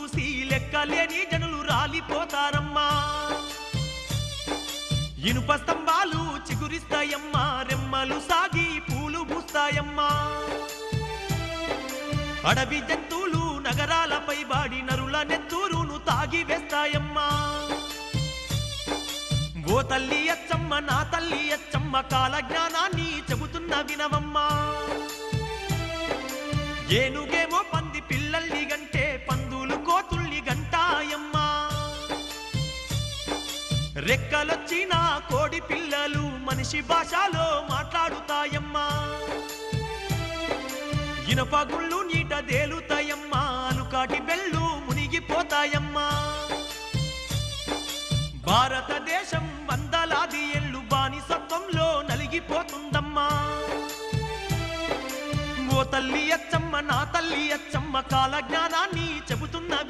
చూసి లెక్కలేని జనులు రాలిపోతారమ్మా. ఇనుప స్తంభాలు చిగురిస్తాయమ్మా రెమ్మలు సాగి పూలు పూస్తాయమ్మా. అడవి జంతువులు నగరాలపై బాడి నరుల నెత్తూరును తాగి వేస్తాయమ్మా. ఓ తల్లి అచ్చమ్మ నా తల్లి అచ్చమ్మ కాల జ్ఞానాన్ని చెబుతున్న వినవమ్మా. ఏనుగే రెక్కలొచ్చిన కోడి పిల్లలు మనిషి భాషలో మాట్లాడుతాయమ్మా. ఇనప గుళ్ళు నీట తేలుతాయమ్మా అనుకాటి బెళ్ళు మునిగిపోతాయమ్మా. భారతదేశం వందలాది ఏళ్ళు బానిసత్వంలో నలిగిపోతుందమ్మా. ఓ తల్లి అచ్చమ్మ నా తల్లి అచ్చమ్మ కాల జ్ఞానాన్ని